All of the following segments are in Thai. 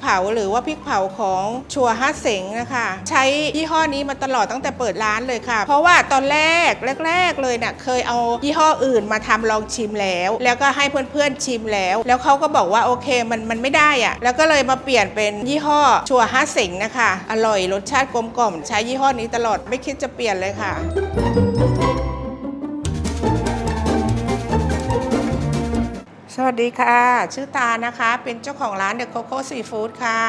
เผาหรือว่าพริกเผาของชัวฮัสเสงนะคะ ใช้ยี่ห้อนี้มาตลอดตั้งแต่เปิดร้านเลยค่ะ เพราะว่าตอนแรกแรก ๆ เลยเนี่ยเคยเอายี่ห้ออื่นมาทำลองชิมแล้ว แล้วก็ให้เพื่อนๆชิมแล้ว แล้วเขาก็บอกว่าโอเคมันมันไม่ได้อะแล้วก็เลยมาเปลี่ยนเป็นยี่ห้อชัวฮัสเสงนะคะ อร่อยรสชาติกลมกล่อมใช้ยี่ห้อนี้ตลอดไม่คิดจะเปลี่ยนเลยค่ะ สวัสดีค่ะ ชื่อตานะคะ เป็นเจ้าของร้านเดอะโคโค่ซีฟู้ดค่ะ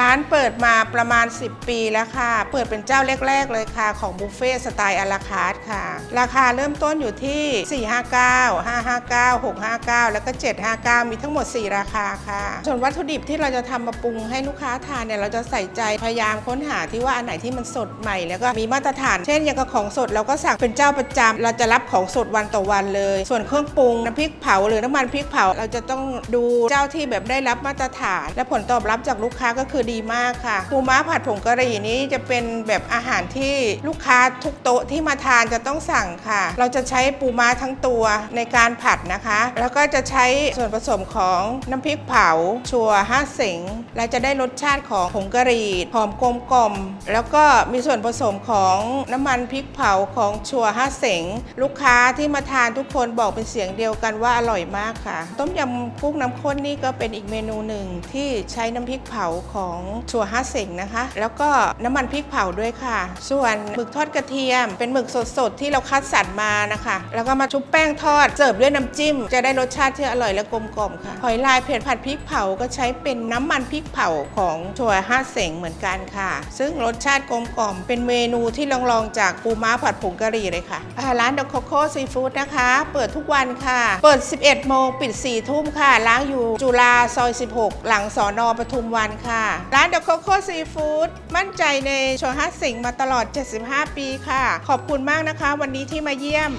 ร้านเปิดมาประมาณ 10 ปีแล้วค่ะ เปิดเป็นเจ้าแรก ๆ เลยค่ะ ของบุฟเฟ่ต์สไตล์อาราคาร์ทค่ะ ราคาเริ่มต้นอยู่ที่ 459 559 659 แล้วก็ 759 มีทั้งหมด 4 ราคาค่ะ ส่วนวัตถุดิบที่เราจะทำมาปรุงให้ลูกค้าทานเนี่ย เราจะใส่ใจพยายามค้นหาที่ว่าอันไหนที่มันสดใหม่ แล้วก็มีมาตรฐาน เช่นอย่างกับของสดเราก็สั่งเป็นเจ้าประจำเราจะรับของสดวันต่อวันเลย ส่วนเครื่องปรุงน้ำพริกเผาหรือน้ำมันพริกเผาเราจะต้องดูเจ้าที่แบบได้รับมาตรฐาน และผลตอบรับจากลูกค้าก็คือดีมากค่ะปูม้าผัดผงกะหรี่นี้จะเป็นแบบอาหารที่ลูกค้าทุกโต๊ะที่มาทานจะต้องสั่งค่ะ เราจะใช้ปูม้าทั้งตัวในการผัดนะคะ แล้วก็จะใช้ส่วนผสมของน้ำพริกเผา ชัวห้าเสงและจะได้รสชาติของผงกะหรี่หอมกลมกล่อมแล้วก็มีส่วนผสมของน้ำมันพริกเผาของชัวห้าเสงลูกค้าที่มาทานทุกคนบอกเป็นเสียงเดียวกันว่าอร่อยมากค่ะ ต้มยำกุ้งน้ำข้นนี่ก็เป็นอีกเมนูหนึ่งที่ใช้น้ำพริกเผาของชัวห้าเสงนะคะ แล้วก็น้ำมันพริกเผาด้วยค่ะ ส่วนหมึกทอดกระเทียม เป็นหมึกสดๆที่เราคัดสรรมานะคะ แล้วก็มาชุบแป้งทอดเสิร์ฟด้วยน้ำจิ้ม จะได้รสชาติที่อร่อยและกลมกล่อมค่ะหอยลายเผ็ดผัดพริกเผาก็ใช้เป็นน้ำมันพริกเผาของชัวห้าเสงเหมือนกันค่ะ ซึ่งรสชาติกลมกล่อม เป็นเมนูที่ลองๆจากปูม้าผัดผงกะหรี่เลยค่ะอ่าร้านดอะโคโค่ซีฟู้ดนะคะ เปิดทุกวันค่ะ เปิด 11โมงปิด4ทุ่มค่ะ ร้างอยู่จุฬาซอย 16 หลังสอนอปทุมวันค่ะ ร้านเดอะโคโค่ซีฟู้ดมั่นใจในชัวห้าเสงมาตลอด 75 ปีค่ะ ขอบคุณมากนะคะ วันนี้ที่มาเยี่ยม